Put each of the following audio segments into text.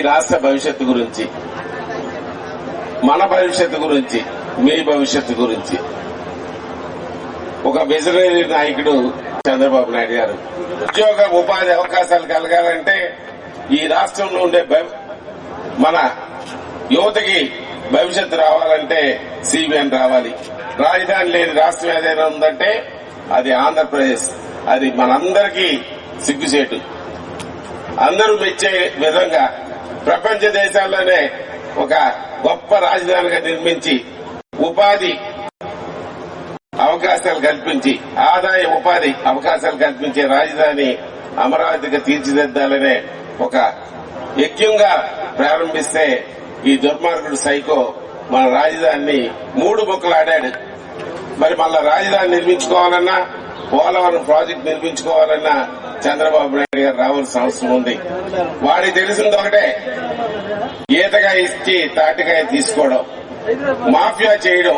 ఈ రాష్ట్ర భవిష్యత్తు గురించి మన భవిష్యత్తు గురించి మీ భవిష్యత్తు గురించి. ఒక విజనరీ నాయకుడు చంద్రబాబు నాయుడు గారు ఉద్యోగ ఉపాధి అవకాశాలు కలగాలంటే ఈ రాష్ట్రంలో ఉండే భవి- మన యువతకి భవిష్యత్తు రావాలంటే సిబిఎన్ రావాలి. రాజధాని లేని రాష్ట్రం ఏదైనా ఉందంటే అది ఆంధ్రప్రదేశ్. అది మనందరికీ సిగ్గుచేటు. అందరూ మెచ్చే విధంగా ప్రపంచ దేశాల్లోనే ఒక గొప్ప రాజధానిగా నిర్మించి ఉపాధి అవకాశాలు కల్పించి ఆదాయ ఉపాధి అవకాశాలు కల్పించే రాజధాని అమరావతిగా తీర్చిదిద్దాలనే ఒక యజ్ఞంగా ప్రారంభిస్తే ఈ దుర్మార్గుడు సైకో మన రాజధానిని మూడు ముక్కలాడాడు మరి మళ్ళా రాజధాని నిర్మించుకోవాలన్నా పోలవరం ప్రాజెక్టు నిర్మించుకోవాలన్నా చంద్రబాబు నాయుడు గారు రావాల్సిన అవసరం ఉంది. వాడికి తెలిసింది ఒకటే ఈతగా ఇచ్చి తాటికాయ తీసుకోవడం మాఫియా చేయడం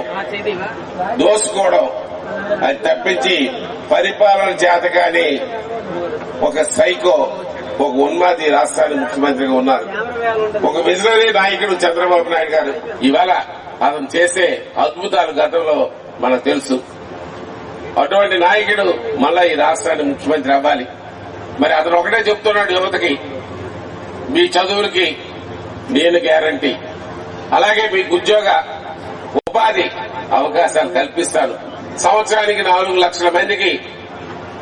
దోసుకోవడం అది తప్పించి పరిపాలన చేత కాని ఒక సైకో ఒక ఉన్మాది రాష్ట్రానికి ముఖ్యమంత్రిగా ఉన్నారు. ఒక విజనరీ నాయకుడు చంద్రబాబు నాయుడు గారు ఇవాళ అతను చేసే అద్భుతాలు గతంలో మనకు తెలుసు. అటువంటి నాయకుడు మళ్ళా ఈ రాష్ట్రానికి ముఖ్యమంత్రి అవ్వాలి. మరి అతను ఒకటే చెప్తున్నాడు యువతకి మీ చదువులకి నేను గ్యారంటీ. అలాగే మీకు ఉద్యోగ ఉపాధి అవకాశాలు కల్పిస్తాను సంవత్సరానికి నాలుగు లక్షల మందికి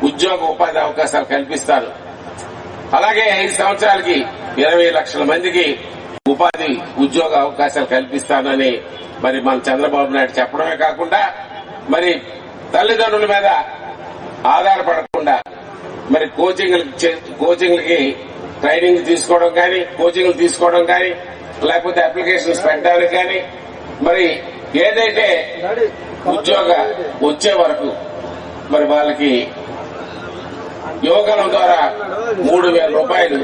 ఉద్యోగ ఉపాధి అవకాశాలు కల్పిస్తాను అలాగే ఐదు సంవత్సరాలకి ఇరవై లక్షల మందికి ఉపాధి ఉద్యోగ అవకాశాలు కల్పిస్తానని మరి మన చంద్రబాబు నాయుడు చెప్పడమే కాకుండా మరి తల్లిదండ్రుల మీద ఆధారపడకుండా మరి కోచింగ్ కోచింగ్లకి ట్రైనింగ్ తీసుకోవడం కానీ కోచింగ్లు తీసుకోవడం కానీ లేకపోతే అప్లికేషన్స్ పెట్టడానికి కానీ మరి ఏదైతే ఉద్యోగ వచ్చే వరకు మరి వాళ్ళకి యువగలం ద్వారా మూడు వేల రూపాయలు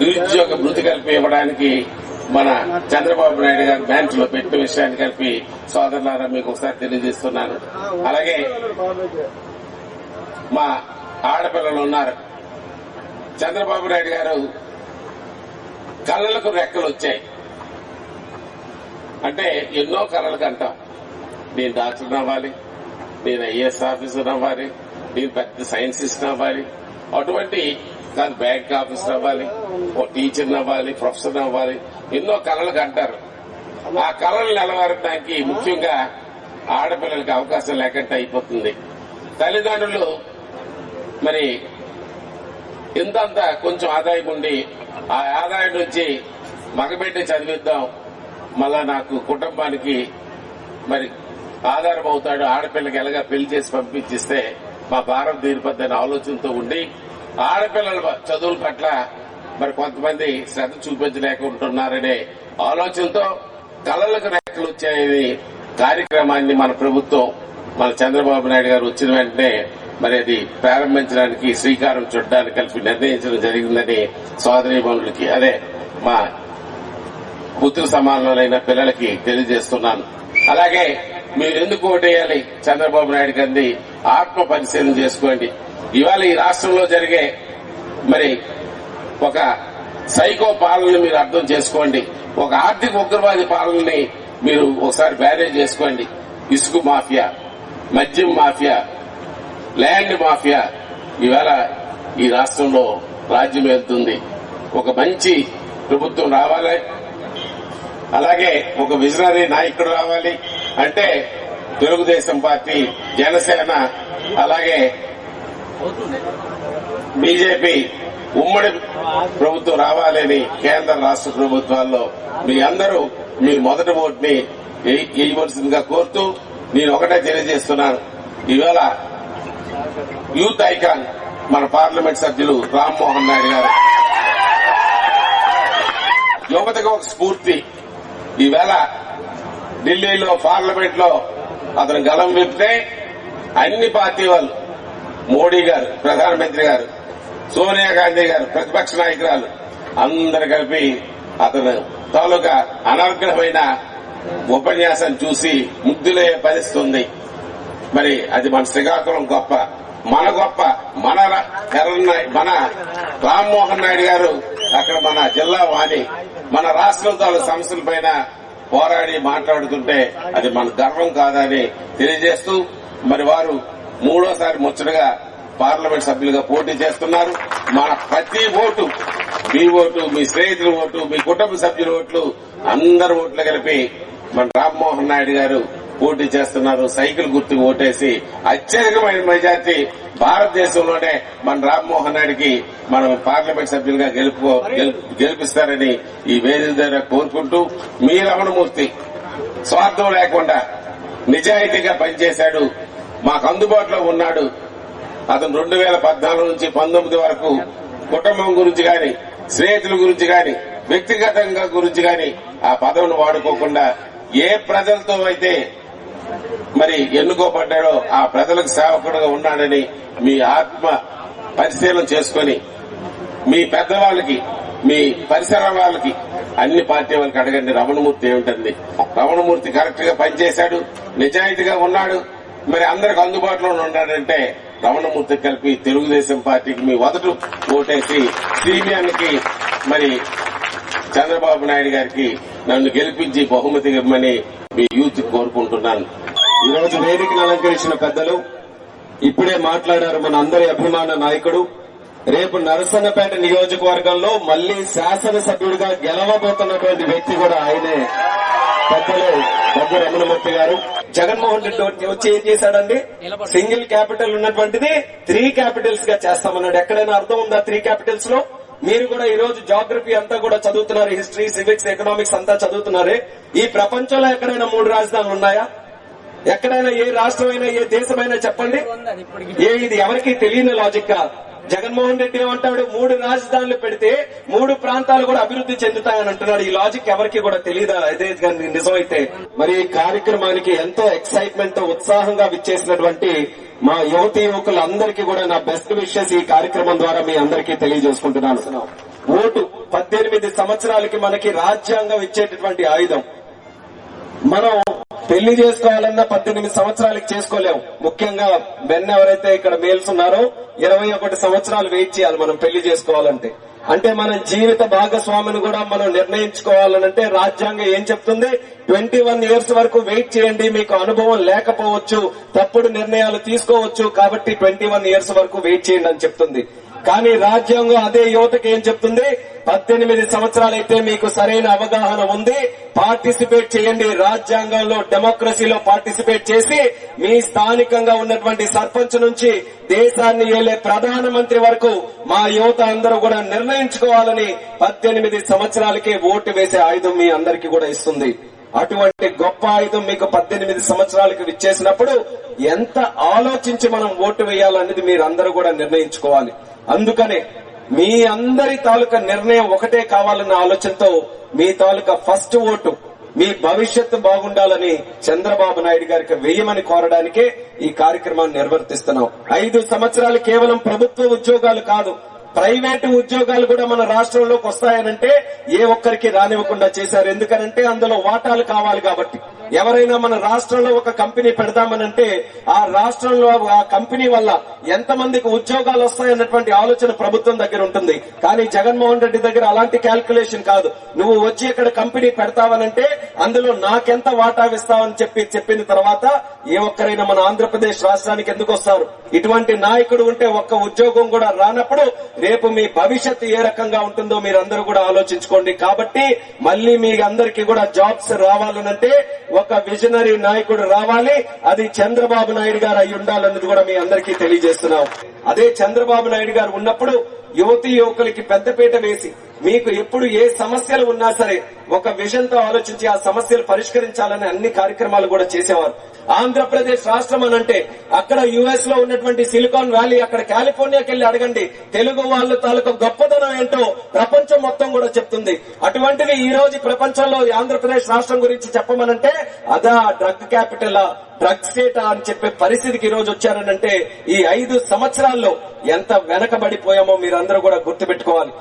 నిరుద్యోగ భృతి కలిపి ఇవ్వడానికి మన చంద్రబాబు నాయుడు గారు బ్యాంక్లో పెట్టిన విషయాన్ని కలిపి సోదరులారా మీకు ఒకసారి తెలియజేస్తున్నాను. అలాగే మా ఆడపిల్లలు ఉన్నారు. చంద్రబాబు నాయుడు గారు కళ్ళలకు రెక్కలు వచ్చాయి. అంటే ఎన్నో కళలకు అంటాం నేను డాక్టర్ అవ్వాలి నేను ఐఏఎస్ ఆఫీసర్ అవ్వాలి నేను పెద్ద సైంటిస్ట్ అవ్వాలి అటువంటి కాదు బ్యాంక్ ఆఫీసర్ అవ్వాలి ఓ టీచర్ అవ్వాలి ప్రొఫెసర్ అవ్వాలి ఎన్నో కళలకు అంటారు ఆ కళలు నిలవరడానికి ముఖ్యంగా ఆడపిల్లలకి అవకాశం లేకుండా అయిపోతుంది. తల్లిదండ్రులు మరి ఇంతంత కొంచెం ఆదాయం ఉండి ఆ ఆదాయం నుంచి మగబెట్టి చదివిద్దాం. మళ్ళా నాకు కుటుంబానికి మరి ఆధారం అవుతాడు. ఆడపిల్లకి ఎలాగా పెళ్ళి చేసి పంపించిస్తే మా భారం తీరిపోద్దని ఆలోచనతో ఉండి ఆడపిల్లల చదువుల పట్ల మరి కొంతమంది శ్రద్ధ చూపించలేకుంటున్నారనే ఆలోచనతో కళలకు రెక్కలు వచ్చాయని కార్యక్రమాన్ని మన ప్రభుత్వం మన చంద్రబాబు నాయుడు గారు వచ్చిన వెంటనే మరి అది ప్రారంభించడానికి శ్రీకారం చుట్టడానికి కలిపి నిర్ణయించడం జరిగిందని సోదరీమణులకి అదే మా పుత్ర సమానులైన పిల్లలకి తెలియజేస్తున్నాను. అలాగే మీరు ఎందుకు ఓటేయాలి? చంద్రబాబు నాయుడు గారిని ఆత్మ పరిశీలన చేసుకోండి. ఇవాళ ఈ రాష్ట్రంలో జరిగే మరి ఒక సైకో పాలనని మీరు అర్థం చేసుకోండి. ఒక ఆర్థిక ఉగ్రవాది పాలనని మీరు ఒకసారి బ్యారేజ్ చేసుకోండి. ఇసుక మాఫియా మద్యం మాఫియా ల్యాండ్ మాఫియా ఇవాళ ఈ రాష్ట్రంలో రాజ్యం వెళ్తుంది. ఒక మంచి ప్రభుత్వం రావాలి. అలాగే ఒక విజనరీ నాయకుడు రావాలి. అంటే తెలుగుదేశం పార్టీ జనసేన అలాగే బీజేపీ ఉమ్మడి ప్రభుత్వం రావాలని కేంద్ర రాష్ట్ర ప్రభుత్వాల్లో మీ అందరూ మీ మొదటి ఓటుని వేయ- వేయవలసిందిగా కోరుతూ నేను ఒకటే తెలియజేస్తున్నాను. ఇవాళ యూత్ ఐకాన్ మన పార్లమెంట్ సభ్యులు రామ్మోహన్ నాయుడు గారు. యువతకు ఒక స్ఫూర్తి. ఈవేళ ఢిల్లీలో పార్లమెంట్లో అతను గలం విప్పితే అన్ని పార్టీ వాళ్ళు మోడీ గారు ప్రధానమంత్రి గారు సోనియా గాంధీ గారు ప్రతిపక్ష నాయకురాలు అందరు కలిపి అతను తాలూకా అనర్గ్రహమైన ఉపన్యాసం చూసి ముగ్ధులయ్యే పరిస్తుంది మరి అది మన శ్రీకాకుళం గొప్ప. మన గొప్ప మన నాయ్- మన రామ్మోహన్ నాయుడు గారు అక్కడ మన జిల్లా వాణి మన రాష్ట్రంతో సమస్యల పైన పోరాడి మాట్లాడుతుంటే అది మన గర్వం కాదని తెలియజేస్తూ మరి వారు మూడోసారి ముచ్చటగా పార్లమెంట్ సభ్యులుగా పోటీ చేస్తున్నారు. మన ప్రతి ఓటు మీ ఓటు మీ స్నేహితుల ఓటు మీ కుటుంబ సభ్యుల ఓట్లు అందరి ఓట్లు కలిపి మన రామ్మోహన్ నాయుడు గారు పోటీ చేస్తున్నారు. సైకిల్ గుర్తుకు ఓటేసి అత్యధికమైన మెజార్టీ భారతదేశంలోనే మన రామ్మోహన్ నాయుడికి మనం పార్లమెంట్ సభ్యులుగా గెలుపుకో గెలుపు- గెలిపిస్తారని ఈ వేదిక ద్వారా కోరుకుంటూ మీ రమణమూర్తి స్వార్థం లేకుండా నిజాయితీగా పనిచేశాడు. మాకు అందుబాటులో ఉన్నాడు. అతను రెండు వేల పద్నాలుగు నుంచి పంతొమ్మిది వరకు కుటుంబం గురించి గాని స్నేహితుల గురించి గాని వ్యక్తిగతంగా గురించి గాని ఆ పదవిని వాడుకోకుండా ఏ ప్రజలతో అయితే మరి ఎన్నుకోబడ్డాడో ఆ ప్రజలకు సేవకుడుగా ఉన్నాడని మీ ఆత్మ పరిశీలన చేసుకొని మీ పెద్దవాళ్ళకి మీ పరిసర వాళ్ళకి అన్ని పార్టీ వాళ్ళకి అడగండి. రమణమూర్తి ఏమిటంది రమణమూర్తి కరెక్ట్గా పనిచేశాడు నిజాయితీగా ఉన్నాడు. మరి అందరికి అందుబాటులో ఉన్నాడంటే రమణమూర్తి కలిపి తెలుగుదేశం పార్టీకి మీ మొదట ఓటేసి సీనియానికి మరి చంద్రబాబు నాయుడు గారికి నన్ను గెలిపించి బహుమతి ఇవ్వమని మీ యూత్ కోరుకుంటున్నాను. ఈ రోజు వేదికను అలంకరించిన పెద్దలు ఇప్పుడే మాట్లాడారు మన అందరి అభిమాన నాయకుడు. రేపు నరసన్నపేట నియోజకవర్గంలో మళ్ళీ శాసనసభ్యుడిగా గెలవబోతున్నటువంటి వ్యక్తి కూడా ఆయనే. పెద్దలు బొగ్గు రమణమూర్తి గారు. జగన్మోహన్ రెడ్డి వచ్చి ఏం చేశాడండి? సింగిల్ క్యాపిటల్ ఉన్నటువంటిది త్రీ క్యాపిటల్స్గా చేస్తామన్నాడు. ఎక్కడైనా అర్థం ఉందా త్రీ క్యాపిటల్స్లో? మీరు కూడా ఈ రోజు జాగ్రఫీ అంతా కూడా చదువుతున్నారు హిస్టరీ సివిక్స్ ఎకనామిక్స్ అంతా చదువుతున్నారే. ఈ ప్రపంచంలో ఎక్కడైనా మూడు రాజధానులు ఉన్నాయా? ఎక్కడైనా ఏ రాష్ట్రమైనా ఏ దేశమైనా చెప్పండి. ఏ ఇది ఎవరికి తెలియని లాజిక్ జగన్మోహన్ రెడ్డి ఏమంటాడు? మూడు రాజధానులు పెడితే మూడు ప్రాంతాలు కూడా అభివృద్ధి చెందుతాయని అంటున్నాడు. ఈ లాజిక్ ఎవరికి కూడా తెలియదా అదే నిజమైతే మరి ఈ కార్యక్రమానికి ఎంతో ఎక్సైట్మెంట్తో ఉత్సాహంగా విచ్చేసినటువంటి మా యువతి యువకులందరికీ కూడా నా బెస్ట్ విషెస్ ఈ కార్యక్రమం ద్వారా మీ అందరికీ తెలియజేసుకుంటున్నాను. ఓటు పద్దెనిమిది సంవత్సరాలకి మనకి రాజ్యాంగం ఇచ్చేటటువంటి ఆయుధం. మనం పెళ్ళి చేసుకోవాలన్నా పద్దెనిమిది సంవత్సరాలకి చేసుకోలేము. ముఖ్యంగా బెన్ ఎవరైతే ఇక్కడ మేల్స్ ఉన్నారో ఇరవై ఒకటి సంవత్సరాలు వెయిట్ చేయాలి మనం పెళ్ళి చేసుకోవాలంటే. అంటే మన జీవిత భాగస్వామిని కూడా మనం నిర్ణయించుకోవాలనంటే రాజ్యాంగం ఏం చెప్తుంది? ట్వంటీ వన్ ఇయర్స్ వరకు వెయిట్ చేయండి మీకు అనుభవం లేకపోవచ్చు తప్పుడు నిర్ణయాలు తీసుకోవచ్చు కాబట్టి ట్వంటీ వన్ ఇయర్స్ వరకు వెయిట్ చేయండి అని చెప్తుంది. కానీ రాజ్యాంగం అదే యువతకి ఏం చెప్తుంది? పద్దెనిమిది సంవత్సరాలైతే మీకు సరైన అవగాహన ఉంది. పార్టిసిపేట్ చేయండి. రాజ్యాంగంలో డెమోక్రసీలో పార్టిసిపేట్ చేసి మీ స్థానికంగా ఉన్నటువంటి సర్పంచ్ నుంచి దేశాన్ని ఏలే ప్రధానమంత్రి వరకు మా యువత అందరూ కూడా నిర్ణయించుకోవాలని పద్దెనిమిది సంవత్సరాలకే ఓటు వేసే ఆయుధం మీ అందరికీ కూడా ఇస్తుంది. అటువంటి గొప్ప ఆయుధం మీకు పద్దెనిమిది సంవత్సరాలకు విచ్చేసినప్పుడు ఎంత ఆలోచించి మనం ఓటు వేయాలనేది మీరు అందరూ కూడా నిర్ణయించుకోవాలి. అందుకనే మీ అందరి తాలూకా నిర్ణయం ఒకటే కావాలన్న ఆలోచనతో మీ తాలూకా ఫస్ట్ ఓటు మీ భవిష్యత్తు బాగుండాలని చంద్రబాబు నాయుడు గారికి వేయమని కోరడానికే ఈ కార్యక్రమాన్ని నిర్వర్తిస్తున్నాం. ఐదు సంవత్సరాలు కేవలం ప్రభుత్వ ఉద్యోగాలు కాదు ప్రైవేటు ఉద్యోగాలు కూడా మన రాష్ట్రంలోకి వస్తాయనంటే ఏ ఒక్కరికి రానివ్వకుండా చేశారు. ఎందుకనంటే అందులో వాటాలు కావాలి కాబట్టి. ఎవరైనా మన రాష్ట్రంలో ఒక కంపెనీ పెడదామనంటే ఆ రాష్ట్రంలో ఆ కంపెనీ వల్ల ఎంతమందికి ఉద్యోగాలు వస్తాయన్నటువంటి ఆలోచన ప్రభుత్వం దగ్గర ఉంటుంది. కానీ జగన్మోహన్ రెడ్డి దగ్గర అలాంటి క్యాల్కులేషన్ కాదు. నువ్వు వచ్చి ఇక్కడ కంపెనీ పెడతావనంటే అందులో నాకెంత వాటా ఇస్తావని చెప్పి చెప్పిన తర్వాత ఏ ఒక్కరైనా మన ఆంధ్రప్రదేశ్ రాష్ట్రానికి ఎందుకు వస్తారు? ఇటువంటి నాయకుడు ఉంటే ఒక్క ఉద్యోగం కూడా రానప్పుడు రేపు మీ భవిష్యత్తు ఏ రకంగా ఉంటుందో మీరందరూ కూడా ఆలోచించుకోండి. కాబట్టి మళ్ళీ మీ అందరికీ కూడా జాబ్స్ రావాలనంటే ఒక విజనరీ నాయకుడు రావాలి. అది చంద్రబాబు నాయుడు గారు అయి ఉండాలన్నది కూడా మీ అందరికీ తెలియజేస్తున్నాం. అదే చంద్రబాబు నాయుడు గారు ఉన్నప్పుడు యువతి యువకులకి పెద్దపీట వేసి మీకు ఎప్పుడు ఏ సమస్యలు ఉన్నా సరే ఒక విజన్తో ఆలోచించి ఆ సమస్యలు పరిష్కరించాలని అన్ని కార్యక్రమాలు కూడా చేసేవారు. ఆంధ్రప్రదేశ్ రాష్ట్రం అని అంటే అక్కడ యుఎస్లో ఉన్నటువంటి సిలికాన్ వ్యాలీ అక్కడ కాలిఫోర్నియాకి వెళ్ళి అడగండి. తెలుగు వాళ్ళ తాలూకు గొప్పదనం ఏంటో ప్రపంచం మొత్తం కూడా చెప్తుంది. అటువంటిది ఈ రోజు ప్రపంచంలో ఆంధ్రప్రదేశ్ రాష్ట్రం గురించి చెప్పమనంటే అదా డ్రగ్ క్యాపిటల్ డ్రగ్ స్టేట్ అని చెప్పే పరిస్థితికి ఈ రోజు వచ్చారనంటే ఈ ఐదు సంవత్సరాల్లో ఎంత వెనకబడిపోయామో మీరందరూ కూడా గుర్తుపెట్టుకోవాలి.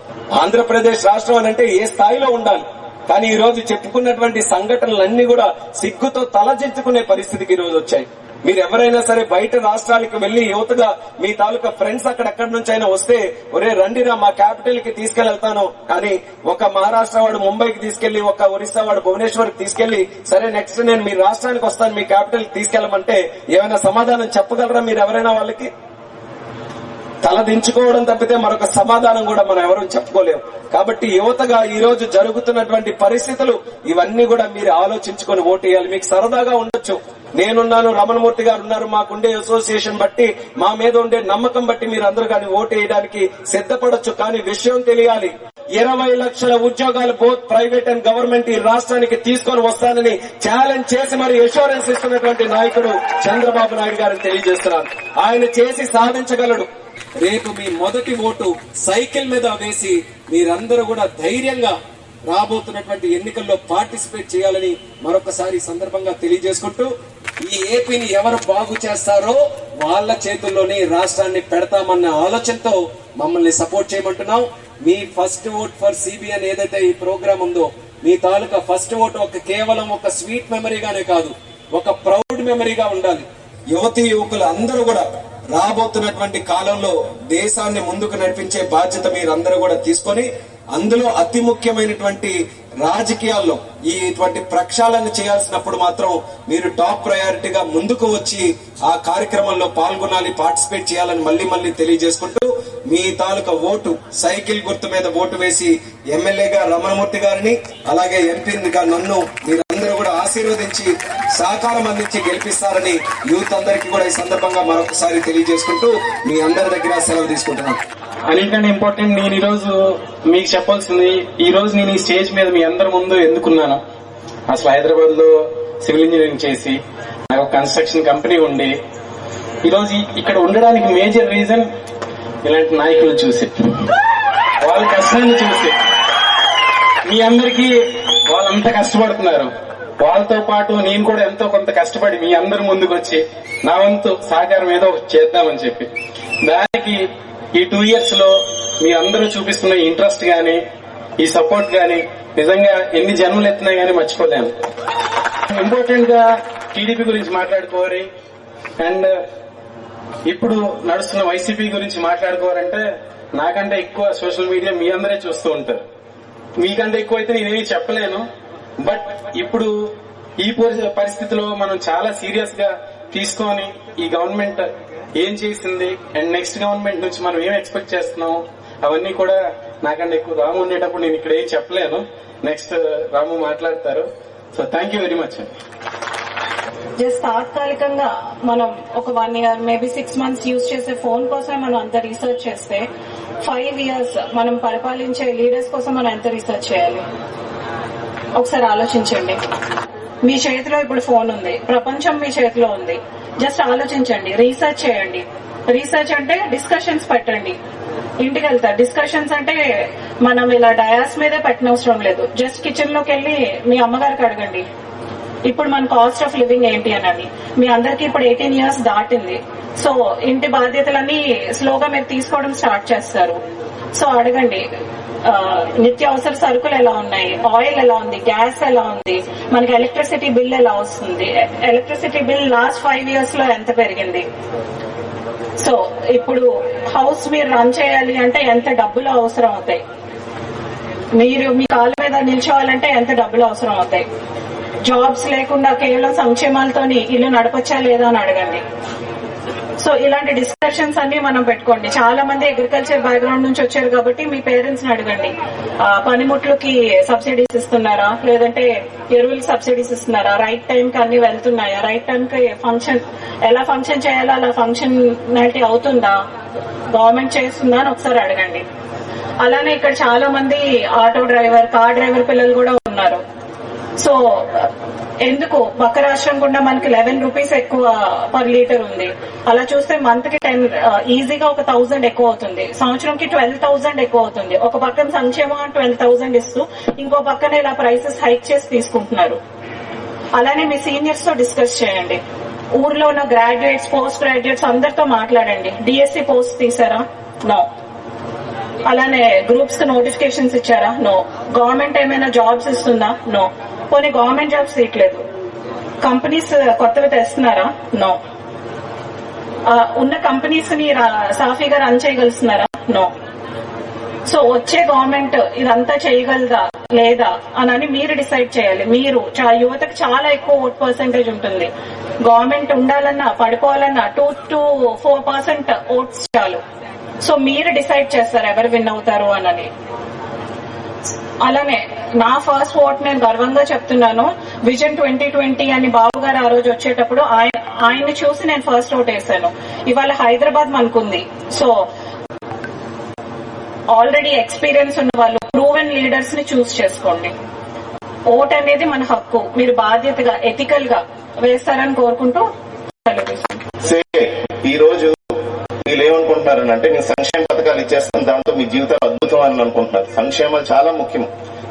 ఆంధ్రప్రదేశ్ రాష్ట్రం అని అంటే ఏ స్థాయిలో ఉండాలి? కానీ ఈ రోజు చెప్పుకున్నటువంటి సంఘటనలన్నీ కూడా సిగ్గుతో తలచించుకునే పరిస్థితికి ఈ రోజు వచ్చాయి. మీరు ఎవరైనా సరే బయట రాష్ట్రాలకు వెళ్ళి యువతగా మీ తాలూకా ఫ్రెండ్స్ అక్కడెక్కడి నుంచి అయినా వస్తే ఒరే రండిరా మా క్యాపిటల్కి తీసుకెళ్తాను. కానీ ఒక మహారాష్ట్ర వాడు ముంబైకి తీసుకెళ్ళి ఒక ఒరిస్సా వాడు భువనేశ్వర్ తీసుకెళ్ళి సరే నెక్స్ట్ నేను మీ రాష్ట్రానికి వస్తాను మీ క్యాపిటల్ తీసుకెళ్ళమంటే ఏమైనా సమాధానం చెప్పగలరా మీరు ఎవరైనా వాళ్ళకి? తల దించుకోవడం తప్పితే మరొక సమాధానం కూడా మనం ఎవరూ చెప్పుకోలేము కాబట్టి యువతగా ఈ రోజు జరుగుతున్నటువంటి పరిస్థితులు ఇవన్నీ కూడా మీరు ఆలోచించుకొని ఓటేయాలి. మీకు సరదాగా ఉండొచ్చు. నేనున్నాను రమణమూర్తి గారు ఉన్నారు మాకుండే అసోసియేషన్ బట్టి మా మీద ఉండే నమ్మకం బట్టి మీరు అందరూ కానీ ఓటేయడానికి సిద్ధపడొచ్చు. కానీ విషయం తెలియాలి. ఇరవై లక్షల ఉద్యోగాలు బోత్ ప్రైవేట్ అండ్ గవర్నమెంట్ ఈ రాష్ట్రానికి తీసుకొని వస్తానని ఛాలెంజ్ చేసి మరి అష్యూరెన్స్ ఇస్తున్నటువంటి నాయకుడు చంద్రబాబు నాయుడు గారిని తెలియజేస్తున్నారు ఆయన చేసి సాధించగలడు. రేపు మీ మొదటి ఓటు సైకిల్ మీద వేసి మీరందరూ కూడా ధైర్యంగా రాబోతున్నటువంటి ఎన్నికల్లో పార్టిసిపేట్ చేయాలని మరొకసారి సందర్భంగా తెలియజేసుకుంటూ ఈ ఏపీని ఎవరు బాగు చేస్తారో వాళ్ళ చేతుల్లోనే రాష్ట్రాన్ని పెడతామన్న ఆలోచనతో మమ్మల్ని సపోర్ట్ చేయమంటున్నాం. మీ ఫస్ట్ ఓట్ ఫర్ సిబిఎన్ ఏదైతే ఈ ప్రోగ్రామ్ ఉందో మీ తాలూకా ఫస్ట్ ఓట్ ఒక కేవలం ఒక స్వీట్ మెమరీగానే కాదు ఒక ప్రౌడ్ మెమరీగా ఉండాలి. యువతి యువకులు అందరూ కూడా రాబోతున్నటువంటి కాలంలో దేశాన్ని ముందుకు నడిపించే బాధ్యత మీరందరూ కూడా తీసుకొని అందులో అతి ముఖ్యమైనటువంటి రాజకీయాల్లో ఈ ఇటువంటి ప్రక్షాళన చేయాల్సినప్పుడు మాత్రం మీరు టాప్ ప్రయారిటీగా ముందుకు వచ్చి ఆ కార్యక్రమంలో పాల్గొనాలి పార్టిసిపేట్ చేయాలని మళ్ళీ మళ్ళీ తెలియజేసుకుంటూ మీ తాలూకా ఓటు సైకిల్ గుర్తు మీద ఓటు వేసి ఎమ్మెల్యేగా రమణమూర్తి గారిని అలాగే ఎంపీగా నన్ను అందరూ కూడా ఆశీర్వదించి సహకారం అందించి గెలిపిస్తారని యూత్ అందరికీ కూడా ఈ సందర్భంగా మరొకసారి తెలియజేసుకుంటూ మీ అందరి దగ్గర సెలవు తీసుకుంటున్నాను అన్నిటికంటే ఇంపార్టెంట్ నేను ఈ రోజు మీకు చెప్పాల్సింది ఈ రోజు నేను ఈ స్టేజ్ మీద మీ అందరి ముందు ఎందుకున్నాను? అసలు హైదరాబాద్లో సివిల్ ఇంజనీరింగ్ చేసి నాకు కన్స్ట్రక్షన్ కంపెనీ ఉండి ఈ రోజు ఇక్కడ ఉండడానికి మేజర్ రీజన్ ఇలాంటి నాయకులు చూసి వాళ్ళ కష్టాన్ని చూసి మీ అందరికీ వాళ్ళంతా కష్టపడుతున్నారు. వాళ్ళతో పాటు నేను కూడా ఎంతో కొంత కష్టపడి మీ అందరి ముందుకు వచ్చి నా వంతు సహకారం ఏదో చేద్దామని చెప్పి. దానికి ఈ టూ ఇయర్స్లో మీ అందరూ చూపిస్తున్న ఇంట్రెస్ట్ గాని ఈ సపోర్ట్ గాని నిజంగా ఎన్ని జన్మలు ఎత్తినా గానీ మర్చిపోలేను ఇంపార్టెంట్గా టీడీపీ గురించి మాట్లాడుకోవాలి. అండ్ ఇప్పుడు నడుస్తున్న వైసీపీ గురించి మాట్లాడుకోవాలంటే నాకంటే ఎక్కువ సోషల్ మీడియా మీ అందరే చూస్తూ ఉంటారు. మీకంటే ఎక్కువ అయితే నేనేమి చెప్పలేను. బట్ ఇప్పుడు ఈ పరిస్థితిలో మనం చాలా సీరియస్గా తీసుకొని ఈ గవర్నమెంట్ ఏం చేసింది? అండ్ నెక్స్ట్ గవర్నమెంట్ నుంచి మనం ఏం ఎక్స్పెక్ట్ చేస్తున్నాం? అవన్నీ కూడా నాకంటే ఎక్కువ రాము ఉండేటప్పుడు నేను ఇక్కడ ఏం చెప్పలేను. నెక్స్ట్ రాము మాట్లాడతారు. So thank you very much just తాత్కాలికంగా మనం ఒక one year maybe six months use చేసే ఫోన్ కోసం మనం అంత రీసెర్చ్ చేస్తే ఫైవ్ ఇయర్స్ మనం పరిపాలించే లీడర్స్ కోసం మనం ఎంత రీసెర్చ్ చేయాలి? ఒకసారి ఆలోచించండి. మీ చేతిలో ఇప్పుడు ఫోన్ ఉంది. ప్రపంచం మీ చేతిలో ఉంది. జస్ట్ ఆలోచించండి. రీసెర్చ్ చేయండి. రీసెర్చ్ అంటే డిస్కషన్స్ పెట్టండి. ఇంటికి వెళ్తారు డిస్కషన్స్ అంటే మనం ఇలా డయాస్ మీదే పెట్టనవసరం లేదు. జస్ట్ కిచెన్లోకి వెళ్ళి మీ అమ్మగారికి అడగండి. ఇప్పుడు మన కాస్ట్ ఆఫ్ లివింగ్ ఏంటి అని మీ అందరికి ఇప్పుడు ఎయిటీన్ ఇయర్స్ దాటింది. సో ఇంటి బాధ్యతలన్నీ స్లోగా మీరు తీసుకోవడం స్టార్ట్ చేస్తారు. సో అడగండి. నిత్యావసర సరుకులు ఎలా ఉన్నాయి? ఆయిల్ ఎలా ఉంది? గ్యాస్ ఎలా ఉంది? మనకి ఎలక్ట్రిసిటీ బిల్ ఎలా వస్తుంది? ఎలక్ట్రిసిటీ బిల్ లాస్ట్ ఫైవ్ ఇయర్స్లో ఎంత పెరిగింది? సో ఇప్పుడు హౌస్ మీరు రన్ చేయాలి అంటే ఎంత డబ్బులు అవసరం అవుతాయి? మీరు మీ కాళ్ళ మీద నిల్చోవాలంటే ఎంత డబ్బులు అవసరం అవుతాయి? జాబ్స్ లేకుండా కేవలం సంక్షేమాలతోని ఇల్లు నడపచ్చా లేదా అని అడగండి. సో ఇలాంటి డిస్కషన్స్ అన్ని మనం పెట్టుకోండి. చాలా మంది అగ్రికల్చర్ బ్యాక్గ్రౌండ్ నుంచి వచ్చారు కాబట్టి మీ పేరెంట్స్ని అడగండి. పనిముట్లుకి పనిముట్లకి సబ్సిడీస్ ఇస్తున్నారా? లేదంటే ఎరువులకి సబ్సిడీస్ ఇస్తున్నారా? రైట్ టైం కి అన్ని వెళ్తున్నాయా? రైట్ టైం కి ఫంక్షన్ ఎలా ఫంక్షన్ చేయాలో అలా ఫంక్షనాలిటీ అవుతుందా? గవర్నమెంట్ చేస్తుందా అని ఒకసారి అడగండి. అలానే ఇక్కడ చాలా మంది ఆటో డ్రైవర్ కార్ డ్రైవర్ పిల్లలు కూడా ఉన్నారు. సో ఎందుకు? ఒక రాష్ట్రం గుండా మనకి లెవెన్ రూపీస్ ఎక్కువ పర్ లీటర్ ఉంది. అలా చూస్తే మంత్కి టెన్ ఈజీగా ఒక థౌసండ్ ఎక్కువ అవుతుంది. సంవత్సరంకి ట్వెల్వ్ థౌసండ్ ఎక్కువ అవుతుంది. ఒక పక్కన సంక్షేమం ట్వెల్వ్ థౌసండ్ ఇస్తూ ఇంకో పక్కన ఇలా ప్రైసెస్ హైక్ చేసి తీసుకుంటున్నారు. అలానే మీ సీనియర్స్తో డిస్కస్ చేయండి. ఊర్లో ఉన్న గ్రాడ్యుయేట్స్ పోస్ట్ గ్రాడ్యుయేట్స్ అందరితో మాట్లాడండి. డిఎస్సి పోస్ట్ తీసారా? నో అలానే గ్రూప్స్కి నోటిఫికేషన్స్ ఇచ్చారా? నో గవర్నమెంట్ ఏమైనా జాబ్స్ ఇస్తుందా? నో పోనీ గవర్నమెంట్ జాబ్స్ ఇవ్వట్లేదు కంపెనీస్ కొత్తవి తెస్తున్నారా? నో ఉన్న కంపెనీస్ని సాఫీగా రన్ చేయగలుస్తున్నారా? నో సో వచ్చే గవర్నమెంట్ ఇదంతా చేయగలదా? లేదా? అని మీరు డిసైడ్ చేయాలి. మీరు యువతకు చాలా ఎక్కువ ఓట్ పర్సెంటేజ్ ఉంటుంది. గవర్నమెంట్ ఉండాలన్నా పడిపోవాలన్నా two to four percent votes చాలు. సో మీరు డిసైడ్ చేస్తారు ఎవరు విన్ అవుతారు అనని అలానే నా ఫస్ట్ ఓట్ నేను గర్వంగా చెప్తున్నాను. విజన్ ట్వంటీ ట్వంటీ అని బాబు గారు ఆ రోజు వచ్చేటప్పుడు ఆయన ఆయన్ని చూసి నేను ఫస్ట్ ఓట్ వేసాను ఇవాళ హైదరాబాద్ మనకుంది. సో ఆల్రెడీ ఎక్స్పీరియన్స్ ఉన్న వాళ్ళు ప్రూవెన్ లీడర్స్ని చూస్ చేసుకోండి. ఓట్ అనేది మన హక్కు. మీరు బాధ్యతగా ఎథికల్గా వేస్తారని కోరుకుంటూ సెలవు ఈ రోజు ఏమనుకుంటున్నారని అంటే నేను సంక్షేమ పథకాలు ఇచ్చేస్తాను దాంతో మీ జీవితాలు అద్భుతం అని అనుకుంటున్నారు సంక్షేమాలు చాలా ముఖ్యం.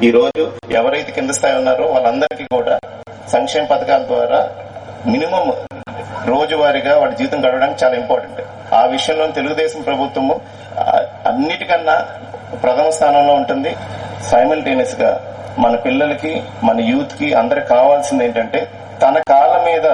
ఈ రోజు ఎవరైతే కింద స్థాయి ఉన్నారో వాళ్ళందరికీ కూడా సంక్షేమ పథకాల ద్వారా మినిమం రోజువారీగా వాడి జీవితం గడవడానికి చాలా ఇంపార్టెంట్. ఆ విషయంలో తెలుగుదేశం ప్రభుత్వము అన్నిటికన్నా ప్రథమ స్థానంలో ఉంటుంది. సైమల్టేనియస్గా మన పిల్లలకి మన యూత్కి అందరికి కావాల్సింది ఏంటంటే తన కాళ్ళ మీద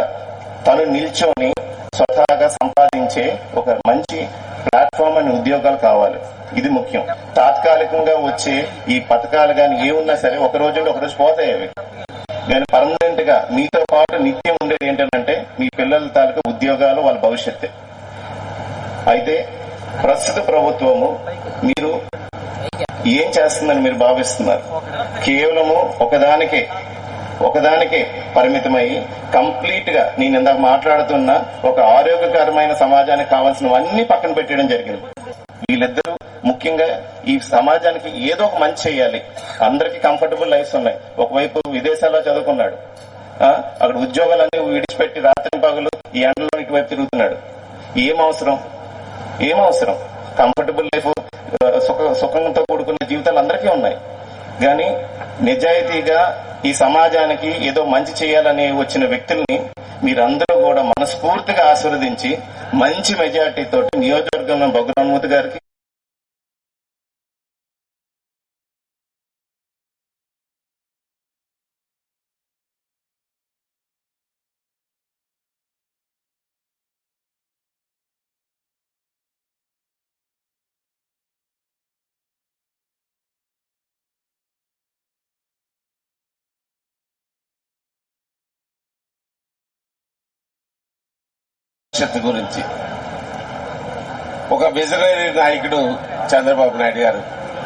తను నిల్చొని స్వతహాగా సంపాదించే ఒక మంచి ప్లాట్ఫామ్ అని ఉద్యోగాలు కావాలి. ఇది ముఖ్యం. తాత్కాలికంగా వచ్చే ఈ పథకాలు కానీ ఏమున్నా సరే ఒక రోజు ఒక రోజు పోతాయి అవి కానీ పర్మనెంట్గా మీతో పాటు నిత్యం ఉండేది ఏంటంటే మీ పిల్లల తాలూకు ఉద్యోగాలు వాళ్ళ భవిష్యత్తే. అయితే ప్రస్తుత ప్రభుత్వము మీరు ఏం చేస్తుందని మీరు భావిస్తున్నారు? కేవలము ఒకదానికే ఒకదానికే పరిమితమై కంప్లీట్గా నేను ఇందాక మాట్లాడుతున్న ఒక ఆరోగ్యకరమైన సమాజానికి కావాల్సినవన్నీ పక్కన పెట్టడం జరిగింది. వీళ్ళిద్దరూ ముఖ్యంగా ఈ సమాజానికి ఏదో ఒక మంచి చేయాలి. అందరికీ కంఫర్టబుల్ లైఫ్స్ ఉన్నాయి. ఒకవైపు విదేశాల్లో చదువుకున్నాడు. ఆ, అక్కడ ఉద్యోగాలన్నీ విడిచిపెట్టి రాత్రి పగలు ఈ ఎండలో ఇటువైపు తిరుగుతున్నాడు. ఏం అవసరం? ఏం అవసరం? కంఫర్టబుల్ లైఫ్ సుఖ సుఖంతో కూడుకున్న జీవితాలు అందరికీ ఉన్నాయి. కానీ నిజాయితీగా ఈ సమాజానికి ఏదో మంచి చేయాలని వచ్చిన వ్యక్తుల్ని మీరందరూ కూడా మనస్ఫూర్తిగా ఆశీర్వదించి మంచి మెజార్టీ తోటి నియోజకవర్గంలో బొగ్గరామూర్తి గారికి భవిష్యత్తు గురించి. ఒక విజనరీ నాయకుడు చంద్రబాబు నాయుడు గారు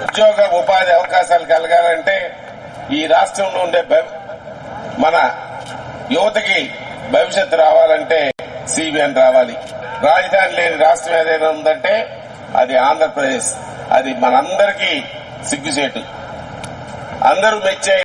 ఉద్యోగ ఉపాధి అవకాశాలు కలగాలంటే ఈ రాష్ట్రంలో ఉండే మన యువతకి భవిష్యత్తు రావాలంటే సిబిఎన్ రావాలి. రాజధాని లేని రాష్ట్రం ఏదైనా ఉందంటే అది ఆంధ్రప్రదేశ్. అది మనందరికీ సిగ్గుచేటు. అందరూ మెచ్చే